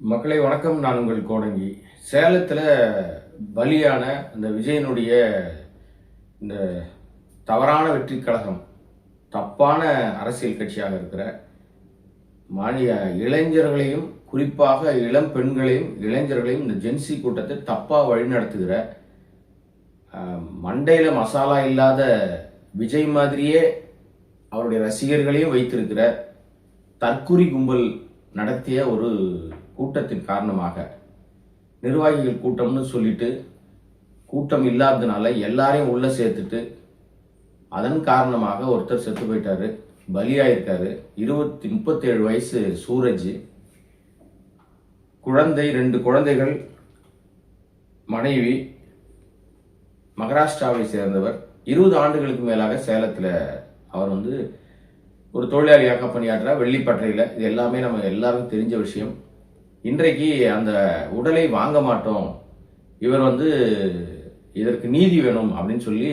மக்களை வணக்கம். நான் உங்கள் கோடங்கி. சேலத்தில் பலியான இந்த விஜயனுடைய இந்த தவறான வெற்றி கழகம் தப்பான அரசியல் கட்சியாக இருக்கிற மாநில இளைஞர்களையும் குறிப்பாக இளம் பெண்களையும் இளைஞர்களையும் இந்த ஜென்சி கூட்டத்தை தப்பாக வழிநடத்துகிற மண்டையில் மசாலா இல்லாத விஜய் மாதிரியே அவருடைய ரசிகர்களையும் வைத்திருக்கிற தற்குறி கும்பல் நடத்திய ஒரு கூட்டத்தின் காரணமாக நிர்வாகிகள் கூட்டம்னு சொல்லிட்டு கூட்டம் இல்லாததுனால எல்லாரையும் உள்ள சேர்த்துட்டு அதன் காரணமாக ஒருத்தர் செத்து போயிட்டாரு. பலியாயிருக்காரு. இருபத்தி முப்பத்தேழு வயசு சூரஜ். குழந்தை ரெண்டு குழந்தைகள். மனைவி. மகாராஷ்டிராவை சேர்ந்தவர். இருபது ஆண்டுகளுக்கு மேலாக சேலத்தில் அவர் வந்து ஒரு தொழிலாளியாக பணியாற்றா வெள்ளிப்பட்டறையில் இது எல்லாமே நம்ம எல்லாருக்கும் தெரிஞ்ச விஷயம். இன்றைக்கு அந்த உடலை வாங்க மாட்டோம். இவர் வந்து இதற்கு நீதி வேணும் அப்படின்னு சொல்லி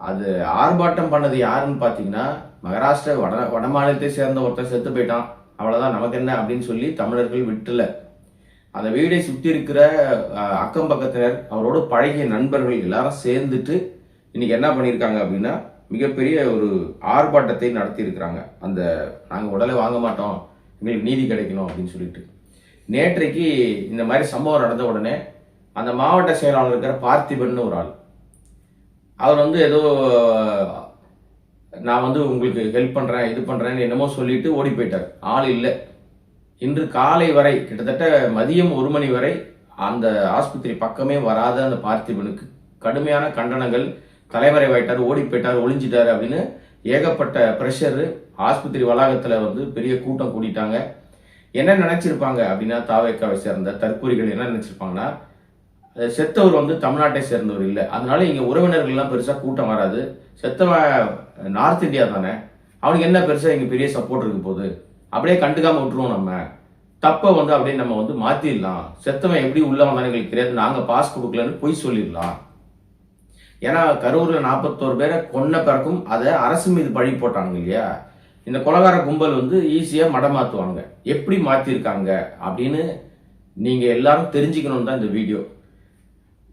அது ஆர்ப்பாட்டம் பண்ணது யாருன்னு பார்த்தீங்கன்னா மகாராஷ்டிரா வட வடமாநிலத்தை சேர்ந்த ஒருத்தர் செத்து போயிட்டான். அவ்வளோதான் நமக்கு என்ன அப்படின்னு சொல்லி தமிழர்கள் விட்டுல. அந்த வீடை சுற்றி இருக்கிற அக்கம் பக்கத்தினர் அவரோட பழகிய நண்பர்கள் எல்லாரும் சேர்ந்துட்டு இன்னைக்கு என்ன பண்ணியிருக்காங்க அப்படின்னா மிகப்பெரிய ஒரு ஆர்ப்பாட்டத்தை நடத்தியிருக்கிறாங்க. அந்த நாங்கள் உடலை வாங்க மாட்டோம். எங்களுக்கு நீதி கிடைக்கணும் அப்படின்னு சொல்லிட்டு. நேற்றைக்கு இந்த மாதிரி சம்பவம் நடந்த உடனே அந்த மாவட்ட செயலாளர் இருக்கிற பார்த்திபன் ஒரு ஆள். அவர் வந்து ஏதோ நான் வந்து உங்களுக்கு ஹெல்ப் பண்றேன் இது பண்றேன்னு என்னமோ சொல்லிட்டு ஓடி போயிட்டார். ஆள் இல்லை. இன்று காலை வரை கிட்டத்தட்ட மதியம் ஒரு மணி வரை அந்த ஆஸ்பத்திரி பக்கமே வராத அந்த பார்த்திபனுக்கு கடுமையான கண்டனங்கள் தலைவரை வாயிட்டார் ஓடி போயிட்டார் ஒளிஞ்சிட்டார் அப்படின்னு ஏகப்பட்ட ப்ரெஷரு ஆஸ்பத்திரி வளாகத்தில் வந்து பெரிய கூட்டம் கூட்டிட்டாங்க என்ன நினைச்சிருப்பாங்க அப்படின்னா தாவேக்காவை சேர்ந்த தற்கூரிகள் என்ன நினைச்சிருப்பாங்கன்னா செத்தவர் வந்து தமிழ்நாட்டை சேர்ந்தவர் இல்லை. அதனால இங்க உறவினர்கள் எல்லாம் பெருசா கூட்டம் வராது. செத்தவன் நார்த் இந்தியா தானே. அவனுக்கு என்ன பெருசா இங்க பெரிய சப்போர்ட் இருக்கு போகுது? அப்படியே கண்டுக்காம விட்டுருவோம் நம்ம. தப்பை வந்து அப்படியே நம்ம வந்து மாத்திடலாம். செத்தவன் எப்படி உள்ள வந்தானு எங்களுக்கு தெரியாது. நாங்க பாஸ் கொடுக்கலன்னு பொய் சொல்லிடலாம். ஏன்னா கரூர்ல நாற்பத்தோரு பேரை கொன்ன பிறக்கும் அதை அரசு மீது பழி போட்டாங்க இல்லையா? இந்த கொலகார கும்பல் வந்து ஈஸியாக மடமாற்றுவாங்க எப்படி மாற்றிருக்காங்க அப்படின்னு நீங்கள் எல்லாரும் தெரிஞ்சுக்கணும் தான் இந்த வீடியோ.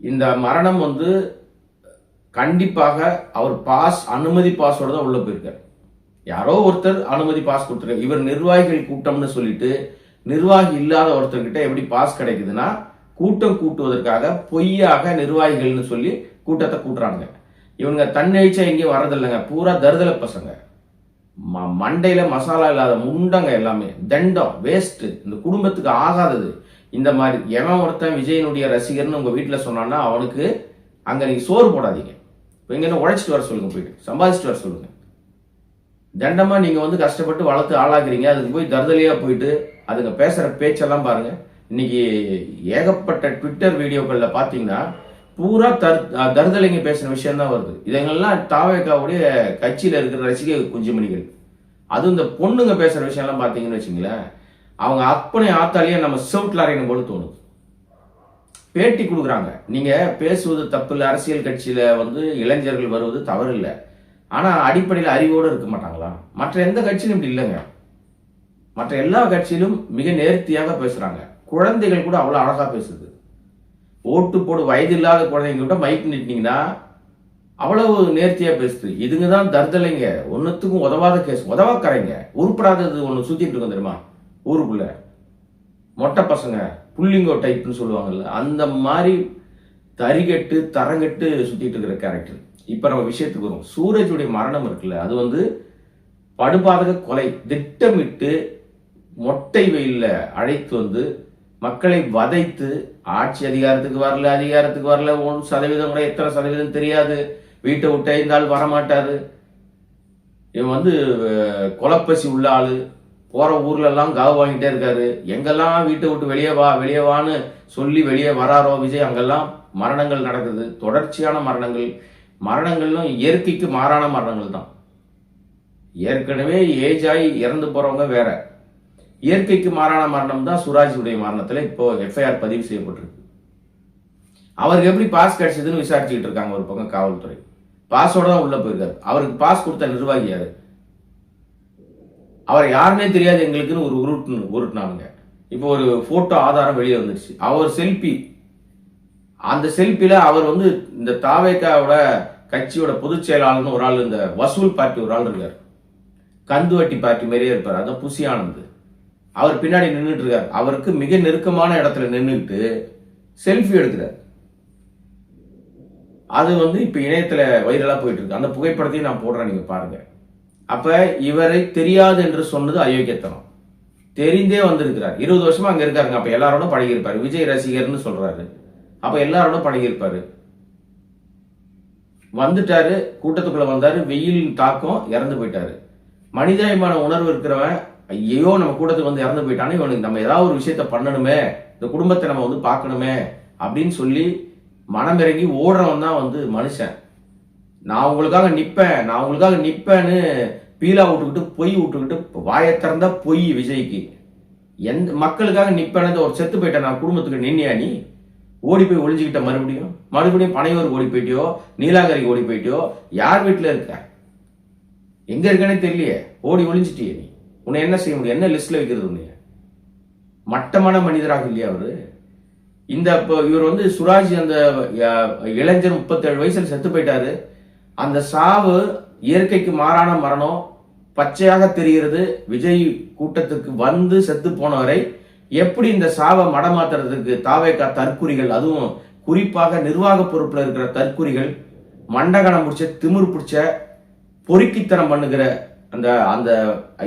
இந்த மரணம் வந்து கண்டிப்பாக அவர் பாஸ் அனுமதி பாஸோட தான் உள்ளே போயிருக்கார். யாரோ ஒருத்தர் அனுமதி பாஸ் கொடுத்துருக்காரு. இவர் நிர்வாகிகள் கூட்டம்னு சொல்லிட்டு நிர்வாகி இல்லாத ஒருத்தர்கிட்ட எப்படி பாஸ் கிடைக்குதுன்னா கூட்டம் கூட்டுவதற்காக பொய்யாக நிர்வாகிகள்னு சொல்லி கூட்டத்தை கூட்டுறாங்க இவங்க தன்னெழுச்சியாக எங்கேயும் வர்றதில்லைங்க. பூரா தருதலை பசங்க. ம- மண்டையில மசாலா இல்லாத முண்டங்க எல்லாமே தண்டம் வேஸ்ட் இந்த குடும்பத்துக்கு ஆகாதது. இந்த மாதிரி எவன் ஒருத்தன் விஜயனுடைய ரசிகர்னு உங்க வீட்டில் சொன்னான்னா அவனுக்கு அங்க நீங்க சோறு போடாதீங்க. இப்போ எங்க உழைச்சிட்டு வர சொல்லுங்க போயிட்டு. சம்பாதிச்சிட்டு வர சொல்லுங்க. தண்டமா நீங்க வந்து கஷ்டப்பட்டு வளர்த்து ஆளாக்குறீங்க அதுக்கு போய் தருதலையா போயிட்டு அதுங்க பேசுற பேச்செல்லாம் பாருங்க. இன்னைக்கு ஏகப்பட்ட ட்விட்டர் வீடியோக்கள்ல பாத்தீங்கன்னா பூரா தர் தருதலைங்க பேசின விஷயம் தான் வருது. இதெல்லாம் தாவேக்காவுடைய கட்சியில் இருக்கிற ரசிகை குஞ்சுமணிகள். அதுவும் இந்த பொண்ணுங்க பேசுகிற விஷயம்லாம் பார்த்தீங்கன்னு வச்சுங்களேன் அவங்க அப்பனை ஆத்தாலேயே நம்ம செவுட்டில் அறையணும் போல தோணுது. பேட்டி கொடுக்குறாங்க. நீங்கள் பேசுவது தப்பு இல்லை அரசியல் கட்சியில் வந்து இளைஞர்கள் வருவது தவறு இல்லை ஆனால் அடிப்படையில் அறிவோடு இருக்க மாட்டாங்களா? மற்ற எந்த கட்சியிலும் இப்படி இல்லைங்க. மற்ற எல்லா கட்சியிலும் மிக நேர்த்தியாக பேசுகிறாங்க குழந்தைகள் கூட அவ்வளோ அழகாக பேசுது. ஓட்டு போடு வயது இல்லாத குழந்தைங்க கூட மைக் நிட்டிங்கன்னா அவ்வளவு நேர்த்தியா பேசுது. இதுங்க தான் தருதலைங்க. ஒன்றுத்துக்கும் உதவாத கேஸ் உதவாக்கரைங்க. உருப்படாதது ஒன்று சுத்திட்டு இருக்கும் தெரியுமா? ஊருக்குள்ள. மொட்டை பசங்க புள்ளிங்கோ டைப்னு சொல்லுவாங்கல்ல அந்த மாதிரி தரிகட்டு தரங்கட்டு சுத்திட்டு இருக்கிற கேரக்டர் இப்போ நம்ம விஷயத்துக்கு வரும் சூரஜுடைய மரணம் இருக்குல்ல அது வந்து படுபாதக கொலை திட்டமிட்டு மொட்டை வெயில்ல அழைத்து வந்து மக்களை வதைத்து ஆட்சி அதிகாரத்துக்கு வரல அதிகாரத்துக்கு வரல ஒன் சதவீதம் கூட எத்தனை சதவீதம் தெரியாது. வீட்டை விட்டு ஐந்தாள் வரமாட்டாரு. இவன் வந்து அஹ், கொலப்பசி உள்ள ஆளு. போற ஊர்ல எல்லாம் காவு வாங்கிட்டே இருக்காரு. எங்கெல்லாம் வீட்டை விட்டு வெளியே வா வெளியே வான்னு சொல்லி வெளியே வராரோ விஜய் அங்கெல்லாம் மரணங்கள் நடக்குது. தொடர்ச்சியான மரணங்கள். மரணங்களும் இயற்கைக்கு மாறான மரணங்கள் தான் ஏற்கனவே ஏஜ் ஆகி இறந்து போறவங்க வேற. இயற்கைக்கு மாறான மரணம் தான் சுராஜுடைய மரணத்தில் இப்போ எஃப்ஐஆர் பதிவு செய்யப்பட்டிருக்கு. அவருக்கு எப்படி பாஸ் கிடைச்சதுன்னு விசாரிச்சுக்கிட்டு இருக்காங்க ஒரு பக்கம் காவல்துறை. பாஸோட தான் உள்ள போயிருக்காரு. அவருக்கு பாஸ் கொடுத்த நிர்வாகி யாரு? அவர் யாருன்னே தெரியாது எங்களுக்குன்னு ஒரு உருட்டு உருட்டினாங்க இப்போ ஒரு போட்டோ ஆதாரம் வெளியே வந்துருச்சு. அவர் செல்ஃபி அந்த செல்ஃபில அவர் வந்து இந்த தாவேக்காவோட கட்சியோட பொதுச் செயலாளர்னு ஒரு ஆள் இந்த வசூல் பார்ட்டி ஒரு ஆள் இருக்கார். கந்துவட்டி பார்ட்டி மாதிரியே இருப்பார். அதான் புசி ஆனந்த். அவர் பின்னாடி நின்றுட்டு இருக்கார் அவருக்கு மிக நெருக்கமான இடத்துல நின்றுட்டு செல்ஃபி எடுக்கிறார் அது வந்து இப்ப இணையத்துல வைரலா போயிட்டு இருக்கு அந்த புகைப்படத்தையும் நான் போடுறேன் நீங்க பாருங்க. அப்ப இவரை தெரியாது என்று சொன்னது அயோக்கியத்தனம். தெரிந்தே வந்திருக்கிறார். இருபது வருஷமா அங்க இருக்காருங்க. அப்ப எல்லாரோட பழகியிருப்பாரு. விஜய் ரசிகர்னு சொல்றாரு. அப்ப எல்லாரோட பழகியிருப்பாரு. வந்துட்டாரு கூட்டத்துக்குள்ள வந்தாரு. வெயில் தாக்கம் இறந்து போயிட்டாரு. மனிதாயமான உணர்வு இருக்கிறவன் ஐயோ நம்ம கூட்டத்துக்கு வந்து இறந்து போயிட்டானே இவனுக்கு நம்ம ஏதாவது ஒரு விஷயத்த பண்ணணுமே இந்த குடும்பத்தை நம்ம வந்து பார்க்கணுமே அப்படின்னு சொல்லி மனம் இறங்கி ஓடுறவன் தான் வந்து மனுஷன். நான் உங்களுக்காக நிற்பேன் நான் உங்களுக்காக நிற்பேன்னு பீலா விட்டுக்கிட்டு பொய் விட்டுக்கிட்டு வாயை திறந்தா பொய் விஜய்க்கு. எந்த மக்களுக்காக நிப்பேனது ஒரு செத்து போயிட்டேன் நான் குடும்பத்துக்கு நின்னியா நீ? ஓடி போய் ஒளிஞ்சுக்கிட்ட மறுபடியும்? மறுபடியும் பனையூருக்கு ஓடி போயிட்டியோ? நீலாங்கரைக்கு ஓடி போயிட்டியோ? யார் வீட்டில் இருக்க? எங்க இருக்கனே தெரியலையே. ஓடி ஒளிஞ்சிட்டியே நீ? உன்னை என்ன செய்ய முடியும்? என்ன லிஸ்ட்ல வைக்கிறது உன்னைய? மட்டமான மனிதராக இல்லையா அவரு? இந்த இப்போ இவர் வந்து சுராஜ் அந்த இளைஞர் முப்பத்தேழு வயசுல செத்து போயிட்டாரு. அந்த சாவு இயற்கைக்கு மாறான மரணம் பச்சையாக தெரிகிறது. விஜய் கூட்டத்துக்கு வந்து செத்து போனவரை எப்படி இந்த சாவை மடமாத்துறதுக்கு தாவேக்கா தற்குறிகள் அதுவும் குறிப்பாக நிர்வாக பொறுப்புல இருக்கிற தற்குறிகள் மண்டகணம் பிடிச்ச திமிர் பிடிச்ச பொறுக்கித்தனம் பண்ணுகிற அந்த அந்த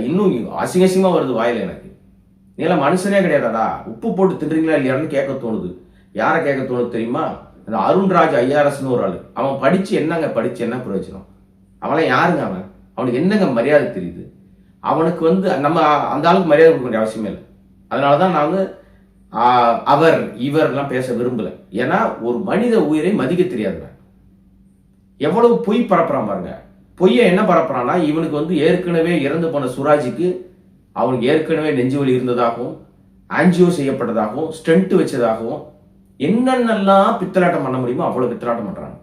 இன்னும் அசிங்க அசிங்கமாக வருது வாயில் எனக்கு. நீங்களாம் மனுஷனே கிடையாதாடா. உப்பு போட்டு தின்றீங்களா இல்லையான்னு கேட்க தோணுது. யாரை கேட்க தோணுது தெரியுமா? அந்த அருண்ராஜ் ஐஆர்எஸ்னு ஒரு ஆள். அவன் படித்து என்னங்க படித்து என்ன பிரயோஜனம்? அவன்லாம் யாருங்க அவன்? அவனுக்கு என்னங்க மரியாதை தெரியுது? அவனுக்கு வந்து நம்ம அந்த ஆளுக்கு மரியாதை கொடுக்க வேண்டிய அவசியமே இல்லை. அதனாலதான் நான் வந்து அவர் இவர்லாம் பேச விரும்பலை. ஏன்னா ஒரு மனித உயிரை மதிக்க தெரியாதுங்க. எவ்வளவு பொய் பரப்புறான் பாருங்க. பொய்யை என்ன பரப்புறான்னா இவனுக்கு வந்து ஏற்கனவே இறந்து போன சுராஜுக்கு அவனுக்கு ஏற்கனவே நெஞ்சு வலி இருந்ததாகவும் ஆன்ஜியோ செய்யப்பட்டதாகவும் ஸ்டென்ட் வச்சதாகவும் என்னென்னலாம் பித்தலாட்டம் பண்ண முடியுமோ அவ்வளோ பித்தலாட்டம் பண்றாங்க.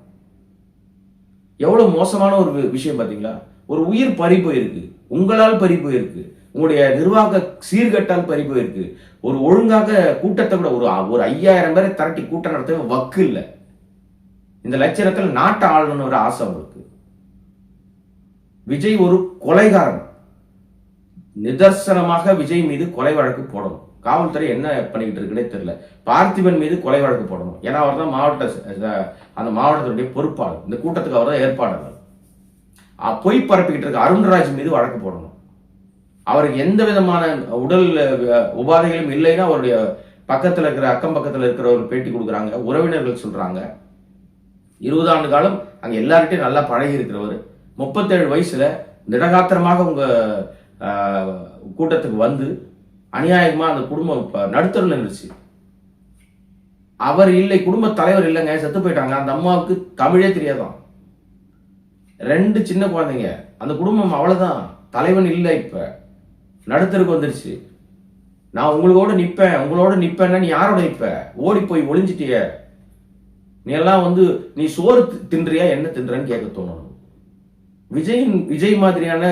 எவ்வளவு மோசமான ஒரு வி- விஷயம் பார்த்தீங்களா ஒரு உயிர் பறி போயிருக்கு. உங்களால் பறி போயிருக்கு. உங்களுடைய நிர்வாக சீர்கட்டால் பறி போயிருக்கு. ஒரு ஒழுங்காக கூட்டத்தை கூட ஒரு ஒரு ஐயாயிரம் பேரை திரட்டி கூட்டம் நடத்த வக்கு இல்லை. இந்த லட்சணத்தில் நாட்டை ஆளணும்னு ஒரு ஆசை அவங்களுக்கு. விஜய் ஒரு கொலைகாரன். நிதர்சனமாக விஜய் மீது கொலை வழக்கு போடணும். காவல்துறை என்ன பண்ணிக்கிட்டு இருக்குன்னே தெரியல. பார்த்திபன் மீது கொலை வழக்கு போடணும். ஏன்னா அவர் தான் மாவட்ட அந்த மாவட்டத்தினுடைய பொறுப்பாளர். இந்த கூட்டத்துக்கு அவர் தான் ஏற்பாளர் பொய் பரப்பிக்கிட்டு இருக்க அருண்ராஜ் மீது வழக்கு போடணும். அவருக்கு எந்த விதமான உடல் உபாதைகளும் இல்லைன்னா அவருடைய பக்கத்தில் இருக்கிற அக்கம் பக்கத்தில் இருக்கிற ஒரு பேட்டி கொடுக்குறாங்க. உறவினர்கள் சொல்றாங்க. இருபது ஆண்டு காலம் அங்கே எல்லார்கிட்டையும் நல்லா பழகி இருக்கிறவர். முப்பத்தேழு வயசுல நிரகாத்திரமாக உங்க கூட்டத்துக்கு வந்து அநியாயமா அந்த குடும்பம் இப்போ நடுத்தரில் இருந்துச்சு அவர் இல்லை குடும்ப தலைவர் இல்லைங்க செத்து போயிட்டாங்க. அந்த அம்மாவுக்கு தமிழே தெரியாதான். ரெண்டு சின்ன குழந்தைங்க. அந்த குடும்பம் அவ்வளவுதான். தலைவன் இல்லை இப்ப. நடுத்தருக்கு வந்துருச்சு. நான் உங்களோட நிப்பேன். உங்களோட நிப்பேன்னா நீ யாரோட நிப்ப? ஓடி போய் ஒளிஞ்சிட்டிய. நீ எல்லாம் வந்து நீ சோறு தின்றியா? என்ன தின்றன்னு கேட்க தோணும் விஜயின் விஜய் மாதிரியான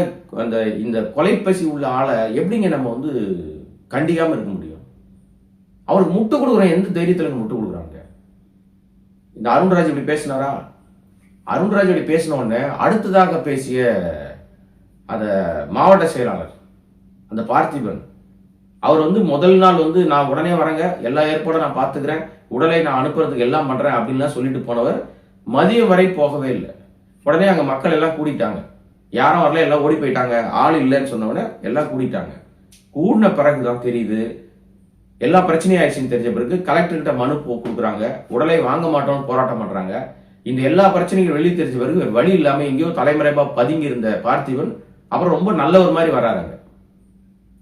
அந்த இந்த கொலைப்பசி உள்ள ஆளை எப்படிங்க நம்ம வந்து கண்டிக்காம இருக்க முடியும்? அவருக்கு முட்டு கொடுக்குறோம் எந்த தைரியத்தில் முட்டு கொடுக்குறாங்க? இந்த அருண்ராஜ் இப்படி பேசினாரா? அருண்ராஜ் இப்படி பேசின உடனே அடுத்ததாக பேசிய அந்த மாவட்ட செயலாளர் அந்த பார்த்திபன் அவர் வந்து முதல் நாள் வந்து நான் உடனே வரேங்க எல்லா ஏற்பாடும் நான் பார்த்துக்கிறேன் உடலை நான் அனுப்புறதுக்கு எல்லாம் பண்றேன் அப்படின்லாம் சொல்லிட்டு போனவர் மதியம் வரை போகவே இல்லை. உடனே அங்க மக்கள் எல்லாம் கூடிட்டாங்க. யாரும் வரல எல்லாம் ஓடி போயிட்டாங்க. ஆள் இல்லைன்னு சொன்ன எல்லாம் கூடிட்டாங்க. கூடின பிறகுதான் தெரியுது. எல்லா பிரச்சனையும் ஆயிடுச்சுன்னு தெரிஞ்ச பிறகு கலெக்டர்கிட்ட மனு கொடுக்குறாங்க. உடலை வாங்க மாட்டோம்னு போராட்டம் பண்றாங்க. இந்த எல்லா பிரச்சனைகளும் வெளியே தெரிஞ்ச பிறகு வழி இல்லாம எங்கேயோ தலைமறைவா பதுங்கி இருந்த பார்த்திபன் அப்புறம் ரொம்ப நல்ல ஒரு மாதிரி வராருங்க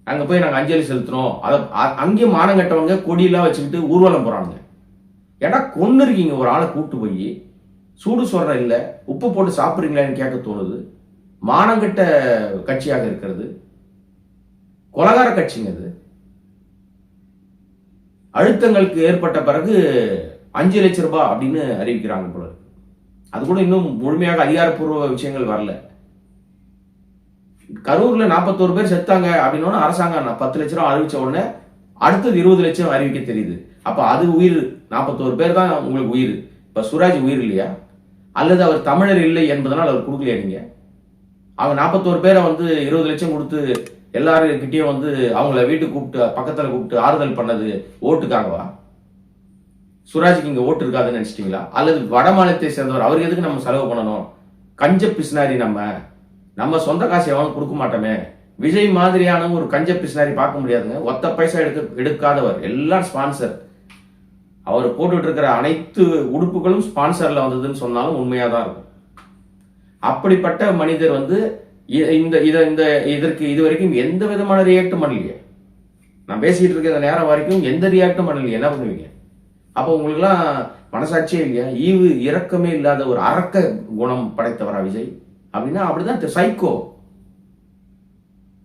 அங்க. போய் நாங்க அஞ்சலி செலுத்தினோம் அதை அங்கேயும் மானம் கட்டவங்க கொடியெல்லாம் வச்சுக்கிட்டு ஊர்வலம் போறாங்க ஏன்னா கொன்னு இருக்கீங்க ஒரு ஆளை கூப்பிட்டு போய். சூடு சொல்ற இல்லை உப்பு போட்டு சாப்பிட்றீங்களான்னு கேட்க தோணுது. மானங்கட்ட கட்சியாக இருக்கிறது. கொலகார கட்சிங்க அது அழுத்தங்களுக்கு ஏற்பட்ட பிறகு அஞ்சு லட்சம் ரூபாய் அப்படின்னு அறிவிக்கிறாங்க போல அது கூட இன்னும் முழுமையாக அதிகாரப்பூர்வ விஷயங்கள் வரல. கரூர்ல நாற்பத்தோரு பேர் செத்தாங்க அப்படின்னா அரசாங்கம் பத்து லட்ச ரூபா அறிவிச்ச உடனே அடுத்தது இருபது லட்சம் அறிவிக்க தெரியுது. அப்ப அது உயிர் நாற்பத்தோரு பேர் தான் உங்களுக்கு உயிர். இப்ப சுராஜ் உயிர் இல்லையா? அல்லது அவர் தமிழர் இல்லை என்பதனால் அவர் கொடுக்கலையா நீங்க? அவங்க நாற்பத்தோரு பேரை வந்து இருபது லட்சம் கொடுத்து எல்லாருக்கிட்டையும் வந்து அவங்கள வீட்டுக்கு கூப்பிட்டு பக்கத்தில் கூப்பிட்டு ஆறுதல் பண்ணது ஓட்டுக்காகவா சுராஜுக்கு இங்கே ஓட்டு இருக்காதுன்னு நினச்சிட்டிங்களா? அல்லது வட மாநிலத்தை சேர்ந்தவர் அவருக்கு எதுக்கு நம்ம செலவு பண்ணணும்? கஞ்ச பிசினாரி நம்ம. நம்ம சொந்த காசு எவனும் கொடுக்க மாட்டோமே. விஜய் மாதிரியான ஒரு கஞ்ச பிசினாரி பார்க்க முடியாதுங்க. ஒத்த பைசா எடுக்க எடுக்காதவர். எல்லாம் ஸ்பான்சர் அவர் போட்டுட்டு இருக்கிற அனைத்து உடுப்புகளும் ஸ்பான்சர்ல வந்ததுன்னு சொன்னாலும் உண்மையா தான் இருக்கும். அப்படிப்பட்ட மனிதர் வந்து இந்த இதை இந்த இதற்கு இது வரைக்கும் எந்த விதமான ரியாக்டும் பண்ணலையே. நான் பேசிட்டு இருக்க நேரம் வரைக்கும் எந்த ரியாக்டும் பண்ணலையே. என்ன பண்ணுவீங்க? அப்போ உங்களுக்குலாம் மனசாட்சியே இல்லையா? ஈவு இரக்கமே இல்லாத ஒரு அரக்க குணம் படைத்தவரா விஜய்? அப்படின்னா அப்படிதான் சைக்கோ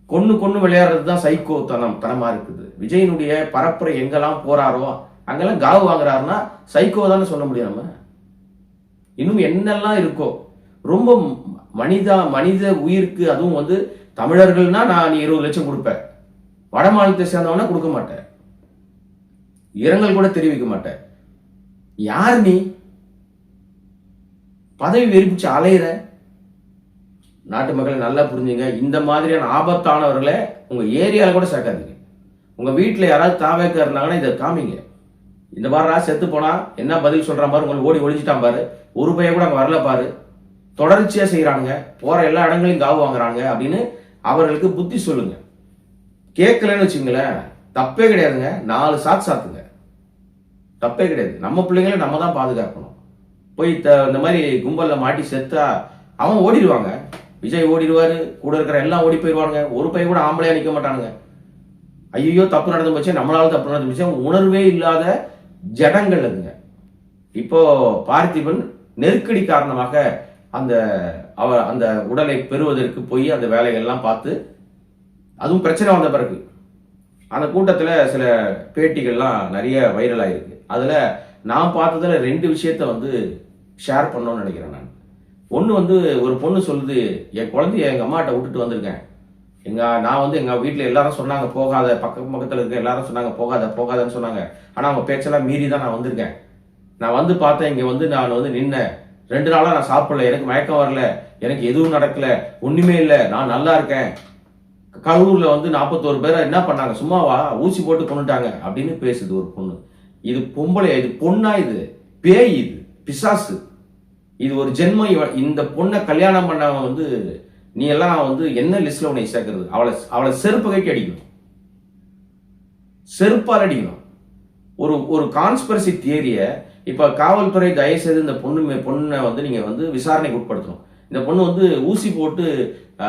கொன்னு கொன்னு விளையாடுறது தான் சைக்கோ தனம் தனமா இருக்குது. விஜயனுடைய பரப்புரை எங்கெல்லாம் போறாரோ அங்கெல்லாம் காவு வாங்குறாருன்னா சைக்கோ தானே சொல்ல முடியும் நம்ம? இன்னும் என்னெல்லாம் இருக்கோ? ரொம்ப மனிதா மனித உயிருக்கு அதுவும் வந்து தமிழர்கள்னா நான் நீ இருபது லட்சம் கொடுப்பேன் வட மாநிலத்தை சேர்ந்தவனா கொடுக்க மாட்டேன் இரங்கல் கூட தெரிவிக்க மாட்டேன் யார் நீ? பதவி வெறிப்பிச்சு அலையிற. நாட்டு மக்களை நல்லா புரிஞ்சுங்க. இந்த மாதிரியான ஆபத்தானவர்களை உங்க ஏரியாவில் கூட சேர்க்காதீங்க. உங்க வீட்டில் யாராவது தாவேக்கா இருந்தாங்கன்னா இதை காமிங்க. இந்த மாதிரி செத்து போனா என்ன பதில் சொல்றான் பாரு? உங்களுக்கு ஓடி ஒழிஞ்சிட்டான் பாரு. ஒரு பையன் கூட அங்க வரல பாரு. தொடர்ச்சியா செய்யறானுங்க போற எல்லா இடங்களையும் காவு வாங்குறாங்க அப்படின்னு அவர்களுக்கு புத்தி சொல்லுங்க. கேட்கலன்னு வச்சுங்களேன் தப்பே கிடையாதுங்க. நாலு சாத் சாத்துங்க. தப்பே கிடையாது. நம்ம பிள்ளைங்களை நம்ம தான் பாதுகாக்கணும். போய் த- இந்த மாதிரி கும்பல்ல மாட்டி செத்தா அவன் ஓடிடுவாங்க. விஜய் ஓடிடுவாரு. கூட இருக்கிற எல்லாம் ஓடி போயிடுவாங்க ஒரு பையன் கூட ஆம்பளையா நிக்க மாட்டானுங்க. ஐயோ தப்பு நடந்து போச்சு நம்மளால தப்பு நடந்து போச்சு உணர்வே இல்லாத ஜடங்கள் அதுங்க. இப்போ பார்த்திபன் நெருக்கடி காரணமாக அந்த அவ அந்த உடலை பெறுவதற்கு போய் அந்த வேலைகள்லாம் பார்த்து அதுவும் பிரச்சனை வந்த பிறகு அந்த கூட்டத்தில் சில பேட்டிகள்லாம் நிறைய வைரல் ஆயிருக்கு. அதில் நான் பார்த்ததில் ரெண்டு விஷயத்த வந்து ஷேர் பண்ணோன்னு நினைக்கிறேன் நான். ஒன்று வந்து ஒரு பொண்ணு சொல்லுது என் குழந்தைய எங்கள் அம்மாட்ட விட்டுட்டு வந்திருக்கேன். எங்க நான் வந்து எங்க வீட்டில் எல்லாரும் சொன்னாங்க போகாத. பக்கம் பக்கத்துல இருக்க எல்லாரும் சொன்னாங்க போகாத போகாதன்னு சொன்னாங்க. ஆனா அவங்க பேச்செல்லாம் மீறி தான் நான் வந்திருக்கேன். நான் வந்து பார்த்தேன் இங்க வந்து நான் வந்து நின்னேன். ரெண்டு நாளா நான் சாப்பிடல எனக்கு மயக்கம் வரல. எனக்கு எதுவும் நடக்கல. ஒண்ணுமே இல்ல. நான் நல்லா இருக்கேன். கரூர்ல வந்து நாற்பத்தோரு பேரை என்ன பண்ணாங்க? சும்மாவா? ஊசி போட்டு கொண்டுட்டாங்க. அப்படின்னு பேசுது ஒரு பொண்ணு. இது பொம்பளை இது பொண்ணா இது? பேய் இது. பிசாசு. இது ஒரு ஜென்மம். இந்த பொண்ணை கல்யாணம் பண்ணவன் வந்து நீ எல்லாம் வந்து என்ன லிஸ்ட்ல உன்னை சேர்க்கறது? அவளை அவளை செருப்பு கைக்கு அடிக்கணும். செருப்பால் அடிக்கணும். ஒரு ஒரு கான்ஸ்பரசி தியரியை இப்போ காவல்துறை தயவு செய்து இந்த பொண்ணு மே- பொண்ணை வந்து நீங்கள் வந்து விசாரணைக்கு உட்படுத்தணும். இந்த பொண்ணு வந்து ஊசி போட்டு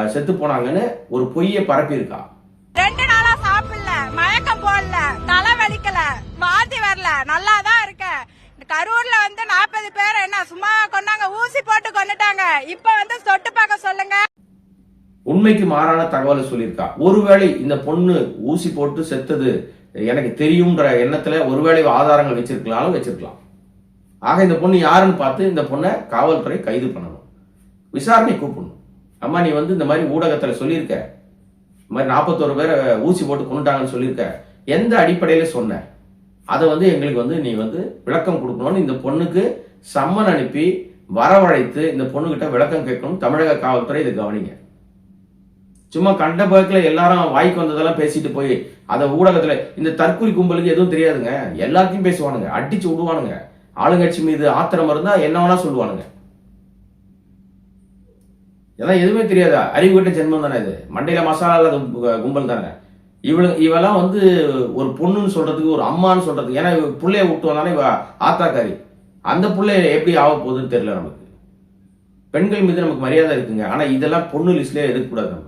செத்து போனாங்கன்னு ஒரு பொய்யை பரப்பியிருக்கா. ரெண்டு நாளா சாப்பிடல மயக்கம் போடல தலை வலிக்கல வாந்தி வரல நல்லா தான் இருக்கேன் கரூர்ல வந்து நாற்பது பேர் என்ன சும்மா கொண்டாங்க? ஊசி போட்டு கொண்டுட்டாங்க இப்ப வந்து சொட்டு பார்க்க சொல்லுங்க. உண்மைக்கு மாறான தகவலை சொல்லியிருக்கா. ஒருவேளை இந்த பொண்ணு ஊசி போட்டு செத்தது எனக்கு தெரியுன்ற எண்ணத்துல ஒருவேளை ஆதாரங்கள் வச்சிருக்கலாலும் வச்சிருக்கலாம். ஆக இந்த பொண்ணு யாருன்னு பார்த்து இந்த பொண்ணை காவல்துறை கைது பண்ணணும். விசாரணை கூப்பிடணும். அம்மா நீ வந்து இந்த மாதிரி ஊடகத்துல சொல்லியிருக்க. இந்த மாதிரி நாற்பத்தோரு பேரை ஊசி போட்டு கொண்டுட்டாங்கன்னு சொல்லியிருக்க. எந்த அடிப்படையில சொன்ன? அதை வந்து எங்களுக்கு வந்து நீ வந்து விளக்கம் கொடுக்கணும்னு இந்த பொண்ணுக்கு சம்மன் அனுப்பி வரவழைத்து இந்த பொண்ணுகிட்ட விளக்கம் கேட்கணும் தமிழக காவல்துறை இதை கவனிங்க. சும்மா கண்ட பக்கத்தில் எல்லாரும் வாய்க்கு வந்ததெல்லாம் பேசிட்டு போய் அதை ஊடகத்தில் இந்த தற்கொலை கும்பலுக்கு எதுவும் தெரியாதுங்க. எல்லாத்தையும் பேசுவானுங்க. அடிச்சு விடுவானுங்க. ஆளுங்கட்சி மீது ஆத்திரம் இருந்தா என்ன வேணா சொல்லுவானுங்க. இதெல்லாம் எதுவுமே தெரியாதா? அறிவுகிட்ட ஜென்மம் தானே இது. மண்டையில மசாலா இல்லாத கும்பல் தானே. இவளு இவெல்லாம் வந்து ஒரு பொண்ணுன்னு சொல்றதுக்கு ஒரு அம்மான்னு சொல்றதுக்கு ஏன்னா இவ பிள்ளைய விட்டு வந்தானே இவ ஆத்தாக்காரி. அந்த பிள்ளைய எப்படி ஆக போகுதுன்னு தெரியல நமக்கு. பெண்கள் மீது நமக்கு மரியாதை இருக்குங்க. ஆனா இதெல்லாம் பொண்ணு லிஸ்ட்லயே எடுக்கக்கூடாது நம்ம.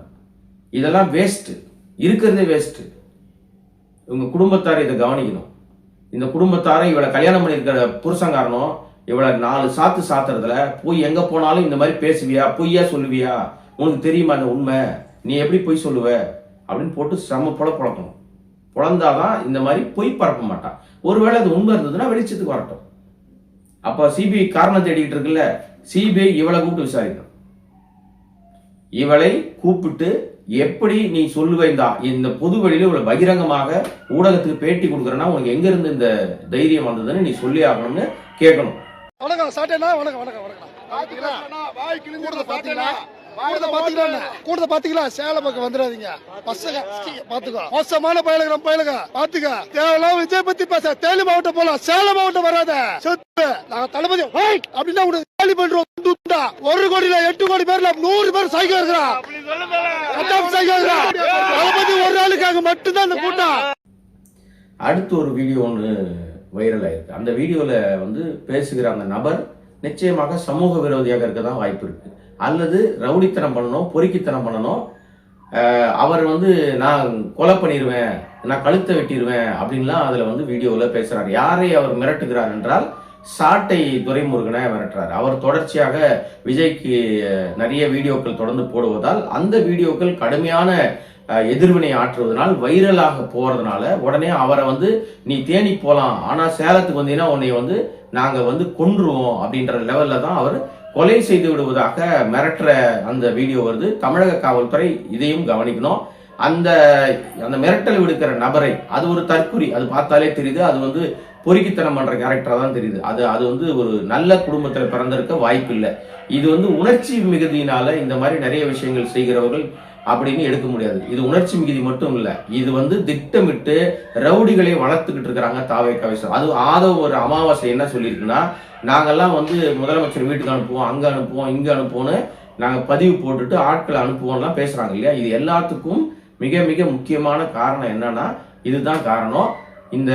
இதெல்லாம் வேஸ்ட்டு இருக்கிறதே வேஸ்ட்டு உங்கள் குடும்பத்தார் இதை கவனிக்கணும். இந்த குடும்பத்தாரை இவளை கல்யாணம் பண்ணியிருக்கிற புருஷங்காரனும் இவளை நாலு சாத்து சாத்துறதுல போய் எங்கே போனாலும் இந்த மாதிரி பேசுவியா பொய்யா சொல்லுவியா? உனக்கு தெரியுமா அந்த உண்மை? நீ எப்படி பொய் சொல்லுவ? அப்படின்னு போட்டு செம புல புழக்கணும் புலந்தாதான் இந்த மாதிரி பொய் பரப்ப மாட்டான். ஒருவேளை அது உண்மை இருந்ததுன்னா வெளிச்சத்துக்கு வரட்டும். அப்போ சிபிஐ காரணம் தேடிக்கிட்டு இருக்குல்ல சிபிஐ இவளை கூப்பிட்டு விசாரிக்கணும். இவளை கூப்பிட்டு எப்படி நீ சொல்லுவ இந்த? இந்த பொது வெளியில இவ்வளவு பகிரங்கமாக ஊடகத்துக்கு பேட்டி கொடுக்குறேன்னா உனக்கு எங்க இருந்து இந்த தைரியம் வந்ததுன்னு நீ சொல்லி ஆகணும்னு கேட்கணும். வணக்கம் சாட்டேண்ணா. வணக்கம் வணக்கம் வணக்கம். பாத்தீங்களா? கூடத பாத்தீங்களா? கூடத பாத்தீங்களா கூடத பாத்தீங்களா சேலம் பக்கம் வந்துடாதீங்க. பசங்க பாத்துக்கோ. மோசமான பயலுங்க நம்ம பயலுங்க. பாத்துக்க. தேவையில்லாம விஜய் பத்தி பேச தேனி மாவட்டம் போலாம். சேலம் மாவட்டம் வராத. செத்து. நாங்க தளபதி அப்படின்னா உனக்கு காலி பண்றோம். ஒரு கோடியில எட்டு கோடி பேர்ல நூறு பேர் சைக்கோ இருக்கிறான் தளபதி ஒரு ஆளுக்காக மட்டும்தான் இந்த கூட்டம் அடுத்து ஒரு வீடியோ ஒன்று வைரல் ஆயிருக்கு. அந்த வீடியோவில் வந்து பேசுகிற அந்த நபர் நிச்சயமாக சமூக விரோதியாக இருக்க தான் வாய்ப்பு இருக்கு. அல்லது ரவுடித்தனம் பண்ணணும் பொறுக்கித்தனம் பண்ணணும். அவர் வந்து நான் கொலை பண்ணிடுவேன் நான் கழுத்தை வெட்டிடுவேன் அப்படின்லாம் அதில் வந்து வீடியோவில் பேசுகிறார் யாரை அவர் மிரட்டுகிறார் என்றால் சாட்டை துரைமுருகனை மிரட்டுறாரு. அவர் தொடர்ச்சியாக விஜய்க்கு நிறைய வீடியோக்கள் தொடர்ந்து போடுவதால் அந்த வீடியோக்கள் கடுமையான எதிர்வினை ஆற்றுவதனால் வைரலாக போகிறதுனால உடனே அவரை வந்து நீ தேனி போகலாம் ஆனால் சேலத்துக்கு வந்தீங்கன்னா உன்னை வந்து நாங்கள் வந்து கொன்றுவோம் அப்படின்ற லெவலில் தான் அவர் கொலை செய்து விடுவதாக மிரட்டுற அந்த வீடியோ வருது. தமிழக காவல்துறை இதையும் கவனிக்கணும். அந்த அந்த மிரட்டல் விடுக்கிற நபரை அது ஒரு தற்குறி அது பார்த்தாலே தெரியுது. அது வந்து பொறுக்கித்தனம் பண்ற கேரக்டரா தான் தெரியுது. அது அது வந்து ஒரு நல்ல குடும்பத்தில் பிறந்திருக்க வாய்ப்பு இல்லை இது வந்து உணர்ச்சி மிகுதியினால இந்த மாதிரி நிறைய விஷயங்கள் செய்கிறவர்கள் அப்படின்னு எடுக்க முடியாது. இது உணர்ச்சி மிகுதி மட்டும் இல்லை. இது வந்து திட்டமிட்டு ரவுடிகளை வளர்த்துக்கிட்டு இருக்கிறாங்க தாவே கவிசம் அது ஆதவ ஒரு அமாவாசை என்ன சொல்லியிருக்குன்னா நாங்கெல்லாம் வந்து முதலமைச்சர் வீட்டுக்கு அனுப்புவோம் அங்கே அனுப்புவோம் இங்கே அனுப்புவோம்னு நாங்கள் பதிவு போட்டுட்டு ஆட்களை அனுப்புவோம்லாம் பேசுகிறாங்க இல்லையா? இது எல்லாத்துக்கும் மிக மிக முக்கியமான காரணம் என்னன்னா இதுதான் காரணம். இந்த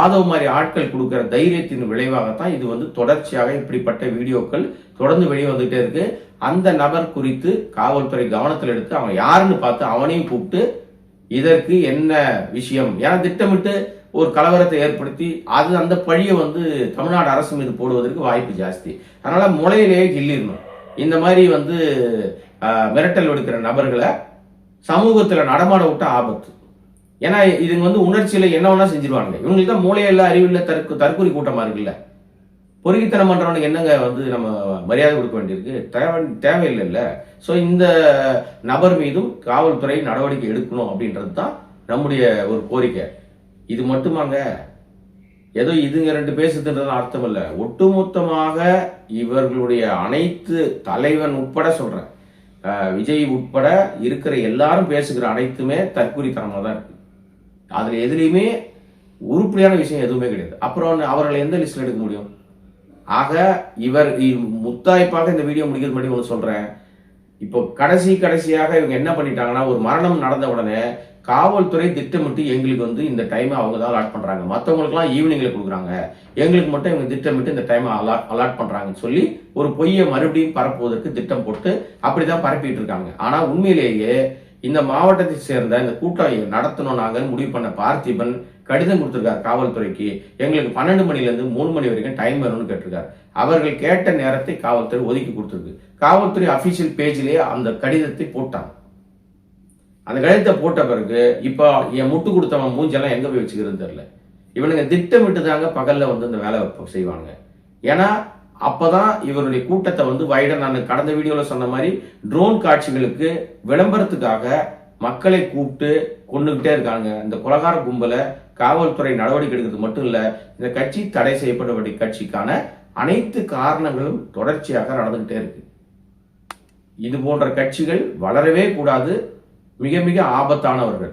ஆதவ மாதிரி ஆட்கள் கொடுக்குற தைரியத்தின் விளைவாகத்தான் இது வந்து தொடர்ச்சியாக இப்படிப்பட்ட வீடியோக்கள் தொடர்ந்து வெளியே வந்துகிட்டே இருக்கு. அந்த நபர் குறித்து காவல்துறை கவனத்தில் எடுத்து அவன் யாருன்னு பார்த்து அவனையும் கூப்பிட்டு இதற்கு என்ன விஷயம்? ஏன்னா திட்டமிட்டு ஒரு கலவரத்தை ஏற்படுத்தி அது அந்த பழியை வந்து தமிழ்நாடு அரசு மீது போடுவதற்கு வாய்ப்பு ஜாஸ்தி. அதனால முளையிலேயே கிள்ளிடணும். இந்த மாதிரி வந்து மிரட்டல் விடுக்கிற நபர்களை சமூகத்தில் நடமாட விட்டா ஆபத்து. ஏன்னா இதுங்க வந்து உணர்ச்சியில என்ன வேணா செஞ்சிருவாங்க இவங்களுக்கு தான் மூளையெல்லாம் அறிவில்ல தற்கு தற்கொலை கூட்டமா இருக்குல்ல. பொறுக்கித்தனம் பண்றவனுக்கு என்னங்க வந்து நம்ம மரியாதை கொடுக்க வேண்டியிருக்கு? தேவை தேவையில்லைல்ல. ஸோ இந்த நபர் மீதும் காவல்துறை நடவடிக்கை எடுக்கணும் அப்படின்றது தான் நம்முடைய ஒரு கோரிக்கை. இது மட்டுமாங்க. ஏதோ இதுங்க ரெண்டு பேசுதுன்றது அர்த்தம் இல்லை. ஒட்டுமொத்தமாக இவர்களுடைய அனைத்து தலைவன் உட்பட சொல்றேன். விஜய் உட்பட இருக்கிற எல்லாரும் பேசுகிற அனைத்துமே தற்குறித்தனமா தான் இருக்கு. அதில் எதுலேயுமே உருப்படியான விஷயம் எதுவுமே கிடையாது. அப்புறம் அவர்களை எந்த லிஸ்ட்டில் எடுக்க முடியும்? ஆக இவர் இ- முத்தாய்ப்பாக இந்த வீடியோ முடிக்கிறது முன்னாடி ஒன்று சொல்கிறேன் இப்போ கடைசி கடைசியாக இவங்க என்ன பண்ணிட்டாங்கன்னா ஒரு மரணம் நடந்த உடனே காவல்துறை திட்டமிட்டு எங்களுக்கு வந்து இந்த டைமை அவங்க தான் அலாட் பண்ணுறாங்க மற்றவங்களுக்குலாம் ஈவினிங்கில் கொடுக்குறாங்க. எங்களுக்கு மட்டும் இவங்க திட்டமிட்டு இந்த டைமை அலாட் அலாட் பண்ணுறாங்கன்னு சொல்லி ஒரு பொய்யை மறுபடியும் பரப்புவதற்கு திட்டம் போட்டு அப்படி தான் பரப்பிட்டு இருக்காங்க. ஆனால் உண்மையிலேயே இந்த மாவட்டத்தை சேர்ந்த இந்த கூட்டம் நடத்தணும் நாங்கள் முடிவு பண்ண பார்த்திபன் கடிதம் கொடுத்துருக்கார் காவல்துறைக்கு. எங்களுக்கு பன்னெண்டு மணிலேருந்து மூணு மணி வரைக்கும் டைம் வேணும்னு கேட்டிருக்கார். அவர்கள் கேட்ட நேரத்தை காவல்துறை ஒதுக்கி கொடுத்துருக்கு. காவல்துறை அபிஷியல் பேஜிலேயே அந்த கடிதத்தை போட்டான். அந்த கடிதத்தை போட்ட பிறகு இப்போ என் முட்டு கொடுத்தவன் மூஞ்செல்லாம் எங்கே போய் வச்சுக்கிறது தெரில இவனுங்க திட்டமிட்டு தாங்க பகலில் வந்து இந்த வேலை செய்வாங்க ஏன்னா அப்பதான் இவருடைய கூட்டத்தை வந்து வைடன் நான் கடந்த வீடியோல சொன்ன மாதிரி ட்ரோன் காட்சிகளுக்கு விளம்பரத்துக்காக மக்களை கூப்பிட்டு கொண்டுகிட்டே இருக்காங்க. இந்த கொலகார கும்பலை காவல்துறை நடவடிக்கை எடுக்கிறது மட்டும் இல்ல இந்த கட்சி தடை செய்யப்பட வேண்டிய கட்சிக்கான அனைத்து காரணங்களும் தொடர்ச்சியாக நடந்துகிட்டே இருக்கு. இது போன்ற கட்சிகள் வளரவே கூடாது. மிக மிக ஆபத்தானவர்கள்.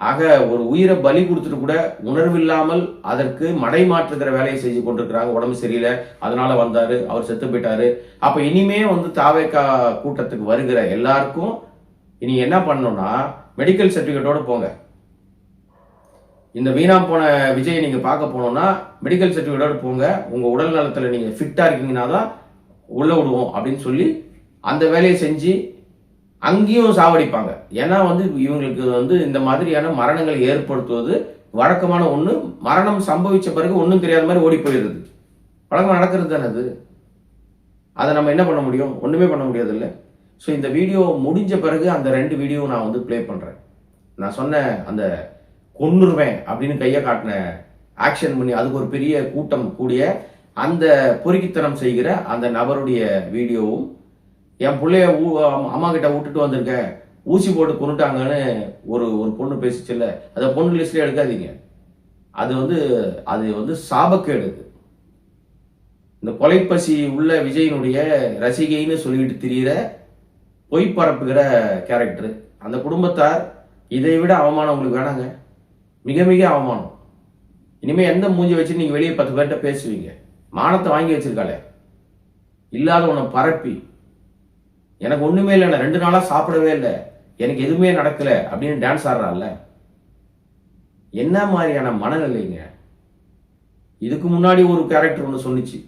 ஆக ஒரு உயிரை பலி கொடுத்துட்டு கூட உணர்வில்லாமல் அதற்கு மடை மாற்றுகிற வேலையை செஞ்சு கொண்டிருக்கிறாங்க. உடம்பு சரியில்லை. அதனால வந்தாரு. அவர் செத்து போயிட்டாரு. அப்ப இனிமே வந்து தாவேக்கா கூட்டத்துக்கு வருகிற எல்லாருக்கும் இனி என்ன பண்ணணும்னா மெடிக்கல் சர்டிபிகேட்டோட போங்க. இந்த வீணா போன விஜயை நீங்க பார்க்க போனோம்னா மெடிக்கல் சர்டிபிகேட்டோட போங்க. உங்க உடல் நலத்துல நீங்க ஃபிட்டா இருக்கீங்கன்னா தான் உள்ள விடுவோம் அப்படின்னு சொல்லி அந்த வேலையை செஞ்சு அங்கேயும் சாவடிப்பாங்க. ஏன்னா வந்து இவங்களுக்கு வந்து இந்த மாதிரியான மரணங்களை ஏற்படுத்துவது வழக்கமான ஒண்ணு. மரணம் சம்பவிச்ச பிறகு ஒண்ணும் தெரியாத மாதிரி ஓடி போயிடுது வழக்கம் நடக்கிறது தானே அது? அதை நம்ம என்ன பண்ண முடியும்? ஒண்ணுமே பண்ண முடியாது இல்லை ஸோ இந்த வீடியோ முடிஞ்ச பிறகு அந்த ரெண்டு வீடியோவும் நான் வந்து ப்ளே பண்றேன். நான் சொன்ன அந்த கொன்னுருவேன் அப்படின்னு கையை காட்டின ஆக்ஷன் பண்ணி அதுக்கு ஒரு பெரிய கூட்டம் கூடிய அந்த பொறுக்கித்தனம் செய்கிற அந்த நபருடைய வீடியோவும் என் பிள்ளைய ஊ- அம்மா கிட்ட விட்டுட்டு வந்திருக்க. ஊசி போட்டு கொண்டுட்டாங்கன்னு ஒரு ஒரு பொண்ணு பேசிச்சுல்ல அதை பொண்ணு லிஸ்ட்ல எடுக்காதீங்க. அது வந்து அது வந்து சாபக்கேடு இந்த கொலைப்பசி உள்ள விஜயனுடைய ரசிகைன்னு சொல்லிட்டு திரியிற பொய் பரப்புகிற கேரக்டர் அந்த குடும்பத்தார் இதை விட அவமானம் உங்களுக்கு வேணாங்க. மிக மிக அவமானம். இனிமேல் எந்த மூஞ்சி வச்சு நீங்கள் வெளியே பத்து பேர்கிட்ட பேசுவீங்க? மானத்தை வாங்கி வச்சிருக்காளே. இல்லாத உன்னை பரப்பி எனக்கு ஒண்ணுமே இல்லை நான் ரெண்டு நாளா சாப்பிடவே இல்லை. எனக்கு எதுவுமே நடக்கல அப்படின்னு டான்ஸ் ஆடுறாள்ல என்ன மாதிரியான மனநிலைங்க இதுக்கு முன்னாடி ஒரு கேரக்டர் ஒன்று சொன்னுச்சு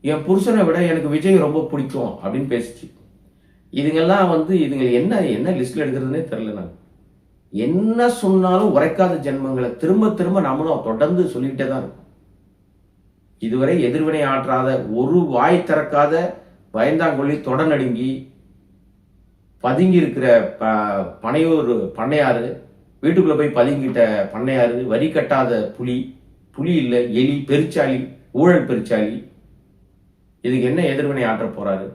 என் புருஷனை விட எனக்கு விஜய் ரொம்ப பிடிக்கும் அப்படின்னு பேசிச்சு. இதுங்கெல்லாம் வந்து இதுங்க என்ன என்ன லிஸ்ட்ல எடுக்கிறதுனே தெரியல நான். என்ன சொன்னாலும் உரைக்காத ஜென்மங்களை திரும்ப திரும்ப நம்மளும் தொடர்ந்து சொல்லிக்கிட்டே தான் இருக்கும். இதுவரை எதிர்வினை ஆற்றாத ஒரு வாய் திறக்காத பயந்தாங்கொள்ளி தொடர் நடுங்கி பதுங்கி இருக்கிற ப- பனையூர் பண்ணையாறு வீட்டுக்குள்ளே போய் பதுங்கிட்ட பண்ணையாறு வரி கட்டாத புலி புலி இல்லை எலி பெருச்சாளி ஊழல் பெருச்சாளி இதுக்கு என்ன எதிர்வினை ஆற்ற போகிறாரு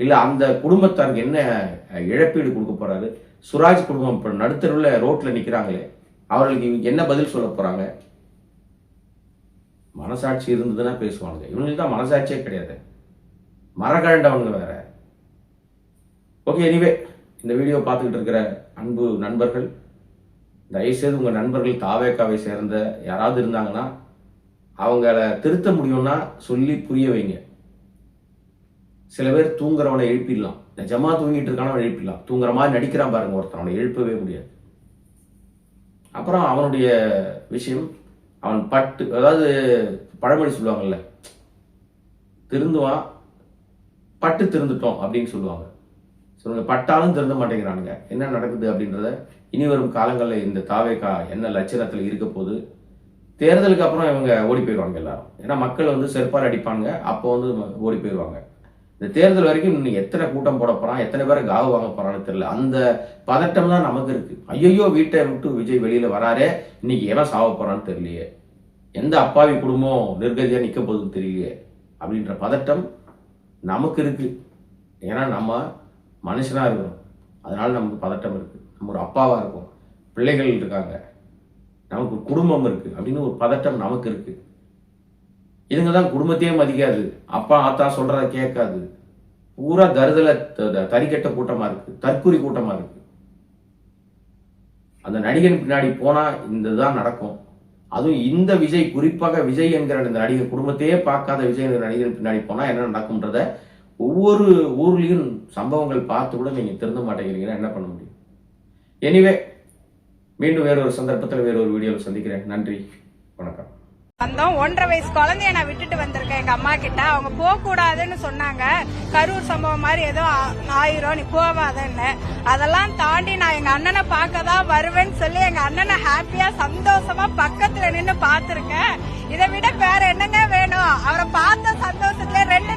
இல்லை அந்த குடும்பத்தாருக்கு என்ன இழப்பீடு கொடுக்க போகிறாரு சுராஜ் குடும்பம் இப்போ நடுத்தருவில் ரோட்டில் நிற்கிறாங்களே அவர்களுக்கு இவங்க என்ன பதில் சொல்ல போகிறாங்க மனசாட்சி இருந்ததுன்னா பேசுவாங்க இவங்களுக்கு தான் மனசாட்சியே கிடையாது. மரகழண்டவங்க வேற. ஓகே எனிவே இந்த வீடியோ பார்த்துக்கிட்டு இருக்கிற அன்பு நண்பர்கள் தயவுசெய்து உங்கள் நண்பர்கள் தாவேக்காவை சேர்ந்த யாராவது இருந்தாங்கன்னா அவங்கள திருத்த முடியும்னா சொல்லி புரிய வைங்க. சில பேர் தூங்குறவனை எழுப்பிடலாம். நிஜமா தூங்கிட்டு இருக்கானவன் எழுப்பிடலாம். தூங்குற மாதிரி நடிக்கிறான் பாருங்க ஒருத்தன் அவனை எழுப்பவே முடியாது. அப்புறம் அவனுடைய விஷயம் அவன் பட்டு அதாவது பழமொழி சொல்லுவாங்கல்ல திருந்துவான் பட்டு திருந்துட்டோம் அப்படின்னு சொல்லுவாங்க. சொல்லுங்க பட்டாலும் திருந்த மாட்டேங்கிறானுங்க. என்ன நடக்குது அப்படின்றத இனி வரும் காலங்களில் இந்த தாவேக்கா என்ன லட்சணத்தில் இருக்க போது தேர்தலுக்கு அப்புறம் இவங்க ஓடி போயிடுவாங்க எல்லாரும். ஏன்னா மக்கள் வந்து செருப்பால் அடிப்பாங்க அப்போ வந்து ஓடி போயிடுவாங்க. இந்த தேர்தல் வரைக்கும் இன்னும் எத்தனை கூட்டம் போட போகிறான் எத்தனை பேரை காவு வாங்க போகிறான்னு தெரியல. அந்த பதட்டம் தான் நமக்கு இருக்குது ஐயோ வீட்டை விட்டு விஜய் வெளியில் வராரே இன்னைக்கு எவன் சாவ போகிறான்னு தெரியலையே. எந்த அப்பாவி குடும்பம் நிர்கதியாக நிற்க போகுதுன்னு தெரியலையே. அப்படின்ற பதட்டம் நமக்கு இருக்குது ஏன்னா நம்ம மனுஷனாக இருக்கணும். அதனால் நமக்கு பதட்டம் இருக்குது நம்ம ஒரு அப்பாவாக இருக்கும். பிள்ளைகள் இருக்காங்க. நமக்கு ஒரு குடும்பம் இருக்குது அப்படின்னு ஒரு பதட்டம் நமக்கு இருக்குது இதுங்க தான் குடும்பத்தையே மதிக்காது. அப்பா ஆத்தா சொல்கிறத கேட்காது. பூரா தருதலை த- த- தறிக்கட்ட கூட்டமாக இருக்குது தற்கூரி கூட்டமாக இருக்குது அந்த நடிகன் பின்னாடி போனால் இந்த தான் நடக்கும். அதுவும் இந்த விஜய் குறிப்பாக விஜய் என்கிற இந்த நடிகர் குடும்பத்தையே பார்க்காத விஜய் என்கிற நடிகர் பின்னாடி போனால் என்ன நடக்கும்ன்றத ஒவ்வொரு ஊர்லேயும் சம்பவங்கள் பார்த்து கூட நீங்கள் திருந்த மாட்டேங்கிறீங்கன்னா என்ன பண்ண முடியும்? எனிவே மீண்டும் வேறொரு சந்தர்ப்பத்தில் வேறொரு வீடியோவில் சந்திக்கிறேன். நன்றி. வணக்கம். வந்தோம். ஒன்றரை வயசு குழந்தைய நான் விட்டுட்டு வந்திருக்கேன் எங்க அம்மா கிட்ட. அவங்க போக கூடாதுன்னு சொன்னாங்க. கரூர் சம்பவம் மாதிரி ஏதோ ஆயிரும். நீ போவாதன்னு. அதெல்லாம் தாண்டி நான் எங்க அண்ணனை பார்க்க தான் வருவேன்னு சொல்லி எங்க அண்ணனை ஹாப்பியா சந்தோஷமா பக்கத்துல நின்னு பார்த்திருக்கேன். இதை விட வேற என்னங்க வேணும்? அவரை பார்த்த சந்தோஷத்துல ரெண்டு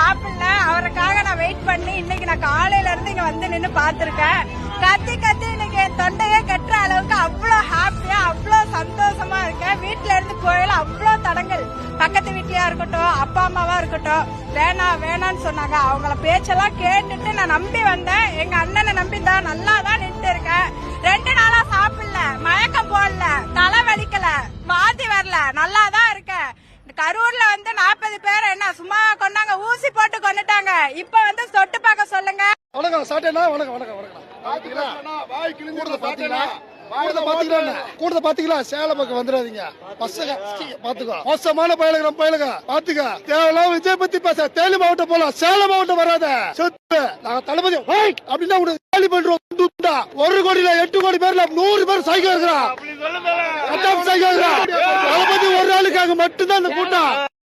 சாப்பிடல. அவருக்காக நான் வெயிட் பண்ணி இன்னைக்கு நான் காலையில இருந்து இங்க வந்து நின்னு பாத்திருக்கேன் கத்தி கத்தி இன்னைக்கு என் தொண்டையே கட்டுற அளவுக்கு அவ்வளோ ஹாப்பியா அவ்வளோ சந்தோஷமா இருக்கேன். வீட்டுல இருந்து போயில அவ்வளோ தடங்கள் பக்கத்து வீட்லயா இருக்கட்டும் அப்பா அம்மாவா இருக்கட்டும் வேணாம் வேணாம்னு சொன்னாங்க. அவங்கள பேச்செல்லாம் கேட்டுட்டு நான் நம்பி வந்தேன். எங்க அண்ணனை நம்பி தான் நல்லா தான் நின்று இருக்கேன். ரெண்டு நாளா சாப்பிடல மயக்கம் போடல தலை வலிக்கல வாந்தி வரல நல்லா தான் இருக்கேன். கரூர்ல வந்து நாற்பது பேர் என்ன சும்மா கொண்டாங்க ஊசி போட்டு கொண்டுட்டாங்க இப்ப வந்து தொட்டு பார்க்க சொல்லுங்க. வணக்கம் சாட்டேண்ணா வணக்கம் வணக்கம் வணக்கம். பாத்தீங்களா கூடுதல் பாத்தீங்களா கூடுதல் பாத்தீங்களா சேலம் பக்கம் வந்துடாதீங்க. பசங்க. பாத்துக்கோ. மோசமான பயலுங்க நம்ம பயலுங்க. பாத்துக்க. தேவையில்லாம விஜய் பத்தி பேச தேனி மாவட்டம் போலாம் சேலம் மாவட்டம் வராத. சொத்து. நாங்க தளபதி. அப்படின்னா உனக்கு காலி பண்றோம். ஒரு கோடியில எட்டு கோடி பேர்ல நூறு பேர் சைக்கோ இருக்கிறான் தளபதி ஒரு ஆளுக்காக மட்டும்தான் இந்த கூட்டம்.